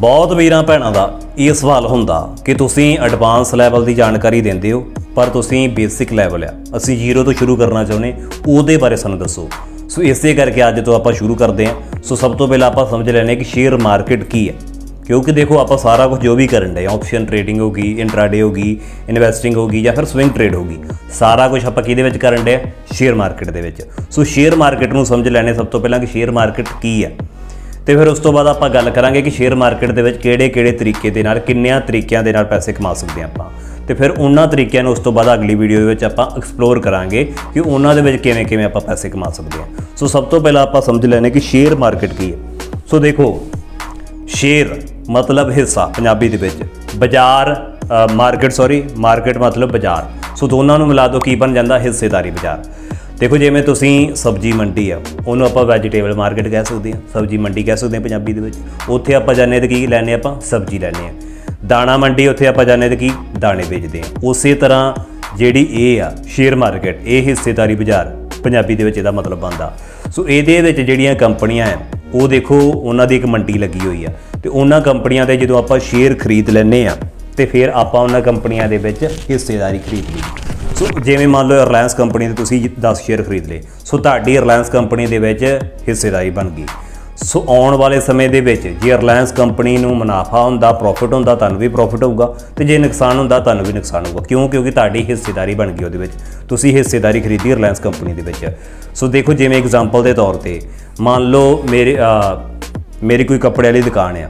ਬਹੁਤ ਵੀਰਾਂ ਭੈਣਾਂ ਦਾ ਇਹ ਸਵਾਲ ਹੁੰਦਾ ਕਿ ਤੁਸੀਂ ਐਡਵਾਂਸ ਲੈਵਲ ਦੀ ਜਾਣਕਾਰੀ ਦਿੰਦੇ ਹੋ, ਪਰ ਤੁਸੀਂ ਬੇਸਿਕ ਲੈਵਲ ਆ। ਅਸੀਂ ਜ਼ੀਰੋ ਤੋਂ ਸ਼ੁਰੂ ਕਰਨਾ ਚਾਹੁੰਦੇ ਉਹਦੇ ਬਾਰੇ ਸਾਨੂੰ ਦੱਸੋ। ਸੋ ਇਸੇ ਕਰਕੇ ਅੱਜ ਤੋਂ ਆਪਾਂ ਸ਼ੁਰੂ ਕਰਦੇ ਹਾਂ। ਸੋ ਸਭ ਤੋਂ ਪਹਿਲਾਂ ਆਪਾਂ ਸਮਝ ਲੈਣੇ ਕਿ ਸ਼ੇਅਰ ਮਾਰਕੀਟ ਕੀ ਹੈ। ਕਿਉਂਕਿ ਦੇਖੋ, ਆਪਾਂ ਸਾਰਾ ਕੁਝ ਜੋ ਵੀ ਕਰਨ ਦੇ ਆਪਸ਼ਨ ਟ੍ਰੇਡਿੰਗ ਹੋਗੀ ਇੰਟਰਾਡੇ ਹੋਗੀ ਇਨਵੈਸਟਿੰਗ ਹੋਗੀ ਜਾਂ ਫਿਰ ਸਵਿੰਗ ਟ੍ਰੇਡ ਹੋਗੀ ਸਾਰਾ ਕੁਝ ਆਪਾਂ ਕਿਹਦੇ ਵਿੱਚ ਕਰਨ ਦੇ ਸ਼ੇਅਰ ਮਾਰਕੀਟ ਦੇ ਵਿੱਚ। ਸੋ ਸ਼ੇਅਰ ਮਾਰਕੀਟ ਨੂੰ ਸਮਝ ਲੈਣੇ ਸਭ ਤੋਂ ਪਹਿਲਾਂ ਕਿ ਸ਼ੇਅਰ ਮਾਰਕੀਟ ਕੀ ਹੈ। ਤੇ ਫਿਰ ਉਸ ਤੋਂ ਬਾਅਦ ਆਪਾਂ ਗੱਲ ਕਰਾਂਗੇ ਕਿ ਸ਼ੇਅਰ ਮਾਰਕੀਟ ਦੇ ਵਿੱਚ ਕਿਹੜੇ-ਕਿਹੜੇ ਤਰੀਕੇ ਦੇ ਨਾਲ, ਕਿੰਨਿਆਂ ਤਰੀਕਿਆਂ ਦੇ ਨਾਲ ਪੈਸੇ ਕਮਾ ਸਕਦੇ ਹਾਂ ਆਪਾਂ। ਤੇ ਫਿਰ ਉਹਨਾਂ ਤਰੀਕਿਆਂ ਨੂੰ ਉਸ ਤੋਂ ਬਾਅਦ ਅਗਲੀ ਵੀਡੀਓ ਦੇ ਵਿੱਚ ਆਪਾਂ ਐਕਸਪਲੋਰ ਕਰਾਂਗੇ ਕਿ ਉਹਨਾਂ ਦੇ ਵਿੱਚ ਕਿਵੇਂ-ਕਿਵੇਂ ਆਪਾਂ ਪੈਸੇ ਕਮਾ ਸਕਦੇ ਹਾਂ। ਸੋ ਸਭ ਤੋਂ ਪਹਿਲਾਂ ਆਪਾਂ ਸਮਝ ਲੈਣੇ ਕਿ ਸ਼ੇਅਰ ਮਾਰਕੀਟ ਕੀ ਹੈ। ਸੋ ਦੇਖੋ ਸ਼ੇਅਰ ਮਤਲਬ ਹਿੱਸਾ ਪੰਜਾਬੀ ਦੇ ਵਿੱਚ। ਬਾਜ਼ਾਰ ਮਾਰਕੀਟ ਸੌਰੀ ਮਾਰਕੀਟ ਮਤਲਬ ਬਾਜ਼ਾਰ। ਸੋ ਦੋਨਾਂ ਨੂੰ ਮਿਲਾ ਦਿਓ, ਕੀ ਬਣ ਜਾਂਦਾ? ਹਿੱਸੇਦਾਰੀ ਬਾਜ਼ਾਰ। ਦੇਖੋ ਜਿਵੇਂ ਤੁਸੀਂ ਸਬਜ਼ੀ ਮੰਡੀ ਆ, ਉਹਨੂੰ ਆਪਾਂ ਵੈਜੀਟੇਬਲ ਮਾਰਕੀਟ ਕਹਿ ਸਕਦੇ ਹਾਂ ਸਬਜ਼ੀ ਮੰਡੀ ਕਹਿ ਸਕਦੇ ਹਾਂ ਪੰਜਾਬੀ ਦੇ ਵਿੱਚ। ਉੱਥੇ ਆਪਾਂ ਜਾਂਦੇ ਤੇ ਕੀ ਲੈਣੇ ਆਪਾਂ? ਸਬਜ਼ੀ ਲੈਣੇ ਆ ਦਾਣਾ ਮੰਡੀ ਉੱਥੇ ਆਪਾਂ ਜਾਂਦੇ ਤੇ ਕੀ? ਦਾਣੇ ਵੇਚਦੇ ਆ ਉਸੇ ਤਰ੍ਹਾਂ ਜਿਹੜੀ ਇਹ ਆ ਸ਼ੇਅਰ ਮਾਰਕੀਟ ਇਹ ਹਿੱਸੇਦਾਰੀ ਬਾਜ਼ਾਰ, ਪੰਜਾਬੀ ਦੇ ਵਿੱਚ ਇਹਦਾ ਮਤਲਬ ਬਣਦਾ। ਸੋ ਇਹਦੇ ਵਿੱਚ ਜਿਹੜੀਆਂ ਕੰਪਨੀਆਂ ਆ, ਉਹ ਦੇਖੋ ਉਹਨਾਂ ਦੀ ਇੱਕ ਮੰਡੀ ਲੱਗੀ ਹੋਈ ਆ। ਤੇ ਉਹਨਾਂ ਕੰਪਨੀਆਂ ਦੇ ਜਦੋਂ ਆਪਾਂ ਸ਼ੇਅਰ ਖਰੀਦ ਲੈਨੇ ਆ ਤੇ ਫਿਰ ਆਪਾਂ ਉਹਨਾਂ ਕੰਪਨੀਆਂ ਦੇ ਵਿੱਚ ਹਿੱਸੇਦਾਰੀ ਖਰੀਦ ਲਈ। ਜਿਵੇਂ ਮੰਨ ਲਓ ਰਿਲਾਇੰਸ ਕੰਪਨੀ ਦੇ ਤੁਸੀਂ 10 ਸ਼ੇਅਰ ਖਰੀਦ ਲਏ, ਸੋ ਤੁਹਾਡੀ ਰਿਲਾਇੰਸ ਕੰਪਨੀ ਦੇ ਵਿੱਚ ਹਿੱਸੇਦਾਰੀ ਬਣ ਗਈ। ਸੋ ਆਉਣ ਵਾਲੇ ਸਮੇਂ ਦੇ ਵਿੱਚ ਜੇ ਰਿਲਾਇੰਸ ਕੰਪਨੀ ਨੂੰ ਮੁਨਾਫਾ ਹੁੰਦਾ ਪ੍ਰੋਫਿਟ ਹੁੰਦਾ, ਤੁਹਾਨੂੰ ਵੀ ਪ੍ਰੋਫਿਟ ਹੋਊਗਾ ਤੇ ਜੇ ਨੁਕਸਾਨ ਹੁੰਦਾ, ਤੁਹਾਨੂੰ ਵੀ ਨੁਕਸਾਨ ਹੋਊਗਾ। ਕਿਉਂ? ਕਿਉਂਕਿ ਤੁਹਾਡੀ ਹਿੱਸੇਦਾਰੀ ਬਣ ਗਈ ਉਹਦੇ ਵਿੱਚ। ਤੁਸੀਂ ਹਿੱਸੇਦਾਰੀ ਖਰੀਦੀ ਰਿਲਾਇੰਸ ਕੰਪਨੀ ਦੇ ਵਿੱਚ। ਸੋ ਦੇਖੋ ਜਿਵੇਂ ਐਗਜ਼ਾਮਪਲ ਦੇ ਤੌਰ ਤੇ ਮੰਨ ਲਓ ਮੇਰੇ ਮੇਰੀ ਕੋਈ ਕੱਪੜੇ ਵਾਲੀ ਦੁਕਾਨ ਆ।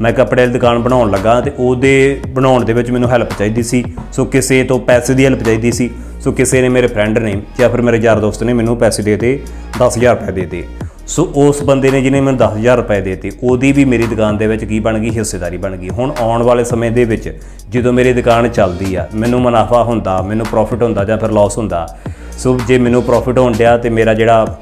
ਮੈਂ ਕੱਪੜੇ ਦੀ ਦੁਕਾਨ ਬਣਾਉਣ ਲੱਗਾ ਤੇ ਉਹਦੇ ਬਣਾਉਣ ਦੇ ਵਿੱਚ ਮੈਨੂੰ ਹੈਲਪ ਚਾਹੀਦੀ ਸੀ। ਸੋ ਕਿਸੇ ਤੋਂ ਪੈਸੇ ਦੀ ਹੈਲਪ ਚਾਹੀਦੀ ਸੀ। ਸੋ ਕਿਸੇ ਨੇ ਮੇਰੇ ਫਰੈਂਡ ਨੇ ਜਾਂ ਫਿਰ ਮੇਰੇ ਯਾਰ ਦੋਸਤ ਨੇ ਮੈਨੂੰ ਪੈਸੇ ਦੇ ਦੇ 10000 ਰੁਪਏ ਦੇ ਦੇ ਸੋ ਉਸ ਬੰਦੇ ਨੇ ਜਿਹਨੇ ਮੈਨੂੰ 10000 ਰੁਪਏ ਦੇ ਦਿੱਤੇ ਉਹਦੀ ਵੀ ਮੇਰੀ ਦੁਕਾਨ ਦੇ ਵਿੱਚ ਕੀ ਬਣ ਗਈ? ਹਿੱਸੇਦਾਰੀ ਬਣ ਗਈ। ਹੁਣ ਆਉਣ ਵਾਲੇ ਸਮੇਂ ਦੇ ਵਿੱਚ ਜਦੋਂ ਮੇਰੀ ਦੁਕਾਨ ਚੱਲਦੀ ਆ, ਮੈਨੂੰ ਮੁਨਾਫਾ ਹੁੰਦਾ, ਮੈਨੂੰ ਪ੍ਰੋਫਿਟ ਹੁੰਦਾ ਜਾਂ ਫਿਰ ਲਾਸ ਹੁੰਦਾ। ਸੋ ਜੇ ਮੈਨੂੰ ਪ੍ਰੋਫਿਟ ਹੋਣ ਡਿਆ ਤੇ ਮੇਰਾ ਜਿਹੜਾ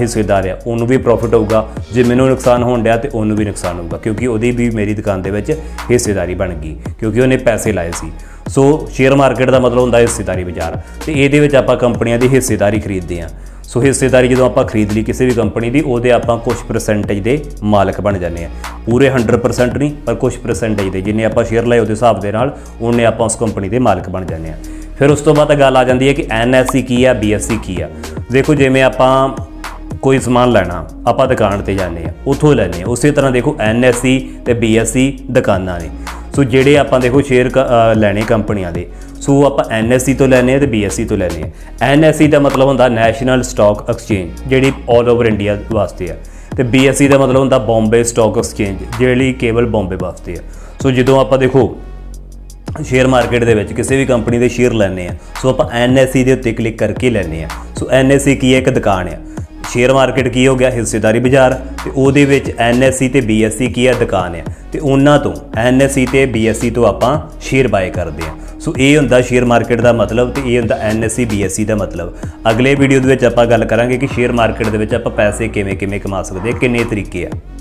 ਹਿੱਸੇਦਾਰ ਆ ਉਹਨੂੰ ਵੀ ਪ੍ਰੋਫਿਟ ਹੋਊਗਾ। ਜੇ ਮੈਨੂੰ ਨੁਕਸਾਨ ਹੋਣ ਡਿਆ ਤੇ ਉਹਨੂੰ ਵੀ ਨੁਕਸਾਨ ਹੋਊਗਾ, ਕਿਉਂਕਿ ਉਹਦੀ ਵੀ ਮੇਰੀ ਦੁਕਾਨ ਦੇ ਵਿੱਚ ਹਿੱਸੇਦਾਰੀ ਬਣ ਗਈ, ਕਿਉਂਕਿ ਉਹਨੇ ਪੈਸੇ ਲਾਏ ਸੀ। ਸੋ ਸ਼ੇਅਰ ਮਾਰਕੀਟ ਦਾ ਮਤਲਬ ਹੁੰਦਾ ਹਿੱਸੇਦਾਰੀ ਬਾਜ਼ਾਰ। ਤੇ ਇਹਦੇ ਵਿੱਚ ਆਪਾਂ ਕੰਪਨੀਆਂ ਦੀ ਹਿੱਸੇਦਾਰੀ ਖਰੀਦਦੇ ਆ ਸੋ ਹਿੱਸੇਦਾਰੀ ਜਦੋਂ ਆਪਾਂ ਖਰੀਦ ਲਈ ਕਿਸੇ ਵੀ ਕੰਪਨੀ ਦੀ, ਉਹਦੇ ਆਪਾਂ ਕੁਝ ਪਰਸੈਂਟੇਜ ਦੇ ਮਾਲਕ ਬਣ ਜਾਂਦੇ ਆ ਪੂਰੇ 100% ਨਹੀਂ, ਪਰ ਕੁਝ ਪਰਸੈਂਟੇਜ ਦੇ, ਜਿੰਨੇ ਆਪਾਂ ਸ਼ੇਅਰ ਲਏ ਉਹਦੇ ਹਿਸਾਬ ਦੇ ਨਾਲ, ਉਹਨੇ ਆਪਾਂ ਉਸ ਕੰਪਨੀ ਦੇ ਮਾਲਕ ਬਣ ਜਾਂਦੇ ਆ ਫਿਰ ਉਸ ਤੋਂ ਬਾਅਦ ਗੱਲ ਆ ਜਾਂਦੀ ਹੈ ਕਿ ਐਨਐਸਸੀ ਕੀ ਆ ਬੀਐਸਸੀ ਕੀ ਆ। ਦੇਖੋ, ਜਿਵੇਂ ਆਪਾਂ ਕੋਈ ਸਮਾਨ ਲੈਣਾ, ਆਪਾਂ ਦੁਕਾਨ ਤੇ ਜਾਂਦੇ ਆ ਉੱਥੋਂ ਲੈਣੇ ਆ ਉਸੇ ਤਰ੍ਹਾਂ ਦੇਖੋ ਐਨਐਸਸੀ ਤੇ ਬੀਐਸਸੀ ਦੁਕਾਨਾਂ ਨੇ। ਸੋ ਜਿਹੜੇ ਆਪਾਂ ਦੇਖੋ ਸ਼ੇਅਰ ਕ- ਲੈਣੇ ਕੰਪਨੀਆਂ ਦੇ। ਸੋ ਆਪਾਂ ਐਨਐਸਸੀ ਤੋਂ ਲੈਣੇ ਆ ਤੇ ਬੀਐਸਸੀ ਤੋਂ ਲੈਣੇ ਆ ਐਨਐਸਸੀ ਦਾ ਮਤਲਬ ਹੁੰਦਾ ਨੈਸ਼ਨਲ ਸਟਾਕ ਐਕਸਚੇਂਜ ਜਿਹੜੀ 올 ਓਵਰ ਇੰਡੀਆ ਵਾਸਤੇ ਆ। ਤੇ ਬੀਐਸਸੀ ਦਾ ਮਤਲਬ ਹੁੰਦਾ ਬੰਬੇ ਸਟਾਕ ਐਕਸਚੇਂਜ ਜਿਹੜੀ ਕੇਵਲ ਬੰਬੇ ਵਾਸਤੇ ਆ। ਸੋ ਜਦੋਂ ਆਪਾਂ ਦੇਖੋ ਸ਼ੇਅਰ ਮਾਰਕੀਟ ਦੇ ਵਿੱਚ ਕਿਸੇ ਵੀ ਕੰਪਨੀ ਦੇ ਸ਼ੇਅਰ ਲੈਣੇ ਆ ਸੋ ਆਪਾਂ ਐਨਐਸਸੀ ਦੇ ਉੱਤੇ ਕਲਿੱਕ ਕਰਕੇ ਲੈਣੇ ਆ ਸੋ ਐਨਐਸਸੀ ਕੀ ਹੈ? ਇੱਕ ਦੁਕਾਨ ਆ ਸ਼ੇਅਰ ਮਾਰਕੀਟ ਕੀ ਹੋ ਗਿਆ? ਹਿੱਸੇਦਾਰੀ ਬਾਜ਼ਾਰ। ਤੇ ਉਹਦੇ ਵਿੱਚ ਐਨਐਸਸੀ ਤੇ ਬੀਐਸਸੀ ਕੀ ਆ? ਦੁਕਾਨ ਆ। ਤੇ ਉਹਨਾਂ ਤੋਂ ਐਨਐਸਸੀ ਤੇ ਬੀਐਸਸੀ ਤੋਂ ਆਪਾਂ ਸ਼ੇਅਰ ਬਾਏ ਕਰਦੇ ਆ। ਸੋ ਇਹ ਹੁੰਦਾ ਸ਼ੇਅਰ ਮਾਰਕੀਟ ਦਾ ਮਤਲਬ ਤੇ ਇਹ ਹੁੰਦਾ ਐਨਐਸਸੀ ਬੀਐਸਸੀ ਦਾ ਮਤਲਬ। ਅਗਲੇ ਵੀਡੀਓ ਦੇ ਵਿੱਚ ਆਪਾਂ ਗੱਲ ਕਰਾਂਗੇ ਕਿ ਸ਼ੇਅਰ ਮਾਰਕੀਟ ਦੇ ਵਿੱਚ ਆਪਾਂ ਪੈਸੇ ਕਿਵੇਂ ਕਿਵੇਂ ਕਮਾ ਸਕਦੇ ਹਾਂ ਕਿੰਨੇ ਤਰੀਕੇ ਆ।